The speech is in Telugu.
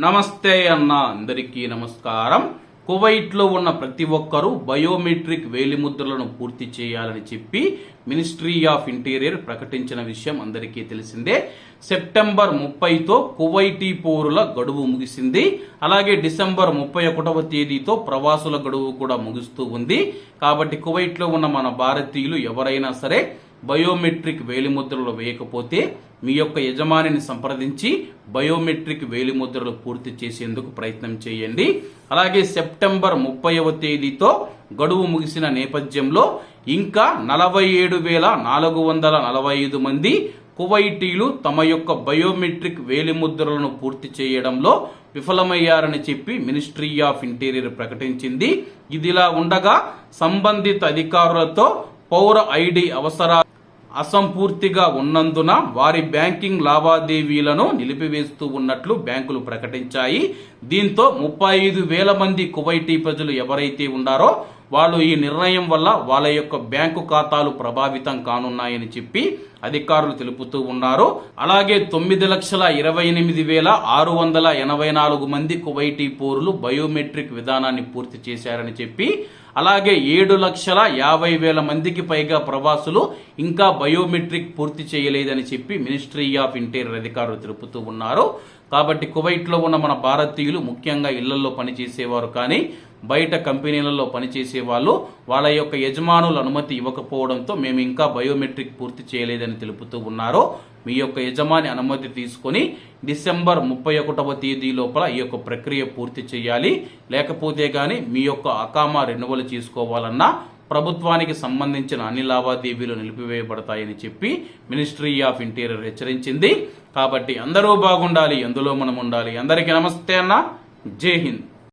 నమస్తే అన్న అందరికీ నమస్కారం. కువైట్లో ఉన్న ప్రతి ఒక్కరూ బయోమెట్రిక్ వేలిముద్రలను పూర్తి చేయాలని చెప్పి మినిస్ట్రీ ఆఫ్ ఇంటీరియర్ ప్రకటించిన విషయం అందరికీ తెలిసిందే. సెప్టెంబర్ ముప్పైతో కువైటీ పౌరుల గడువు ముగిసింది. అలాగే డిసెంబర్ ముప్పై ఒకటవ తేదీతో ప్రవాసుల గడువు కూడా ముగుస్తూ ఉంది. కాబట్టి కువైట్లో ఉన్న మన భారతీయులు ఎవరైనా సరే బయోమెట్రిక్ వేలిముద్రలు వేయకపోతే మీ యొక్క యజమానిని సంప్రదించి బయోమెట్రిక్ వేలిముద్రలు పూర్తి చేసేందుకు ప్రయత్నం చేయండి. అలాగే సెప్టెంబర్ ముప్పైవ తేదీతో గడువు ముగిసిన నేపథ్యంలో ఇంకా నలభై ఏడు వేల నాలుగు వందల నలభై ఐదు మంది కువైటీలు తమ యొక్క బయోమెట్రిక్ వేలిముద్రలను పూర్తి చేయడంలో విఫలమయ్యారని చెప్పి మినిస్ట్రీ ఆఫ్ ఇంటీరియర్ ప్రకటించింది. ఇదిలా ఉండగా సంబంధిత అధికారులతో పౌర ఐడి అవసరాలు అసంపూర్తిగా ఉన్నందున వారి బ్యాంకింగ్ లావాదేవీలను నిలిపివేస్తూ ఉన్నట్లు బ్యాంకులు ప్రకటించాయి. దీంతో ముప్పై ఐదు వేల మంది కువైటీ ప్రజలు ఎవరైతే ఉన్నారో వాళ్ళు ఈ నిర్ణయం వల్ల వాళ్ళ యొక్క బ్యాంకు ఖాతాలు ప్రభావితం కానున్నాయని చెప్పి అధికారులు తెలుపుతూ ఉన్నారు. అలాగే తొమ్మిది లక్షల ఇరవై ఎనిమిది వేల ఆరు వందల ఎనభై నాలుగు మంది కువైటీ పౌరులు బయోమెట్రిక్ విధానాన్ని పూర్తి చేశారని చెప్పి అలాగే ఏడు లక్షల యాభై వేల మందికి పైగా ప్రవాసులు ఇంకా బయోమెట్రిక్ పూర్తి చేయలేదని చెప్పి మినిస్ట్రీ ఆఫ్ ఇంటీరియర్ అధికారులు తెలుపుతూ ఉన్నారు. కాబట్టి కువైట్లో ఉన్న మన భారతీయులు ముఖ్యంగా ఇళ్ళలో పనిచేసేవారు కానీ బయట కంపెనీలలో పనిచేసే వాళ్ళు వాళ్ళ యొక్క యజమానుల అనుమతి ఇవ్వకపోవడంతో మేము ఇంకా బయోమెట్రిక్ పూర్తి చేయలేదని తెలుపుతూ ఉన్నారు. మీ యొక్క యజమాని అనుమతి తీసుకొని డిసెంబర్ ముప్పై ఒకటవ తేదీ లోపల ఈ యొక్క ప్రక్రియ పూర్తి చేయాలి. లేకపోతే కానీ మీ యొక్క అకామా రెన్యువల్ చేసుకోవాలన్నా ప్రభుత్వానికి సంబంధించిన అన్ని లావాదేవీలు నిలిపివేయబడతాయని చెప్పి మినిస్ట్రీ ఆఫ్ ఇంటీరియర్ హెచ్చరించింది. కాబట్టి అందరూ బాగుండాలి ఎందులో మనం ఉండాలి. అందరికీ నమస్తే అన్న. జై హింద్.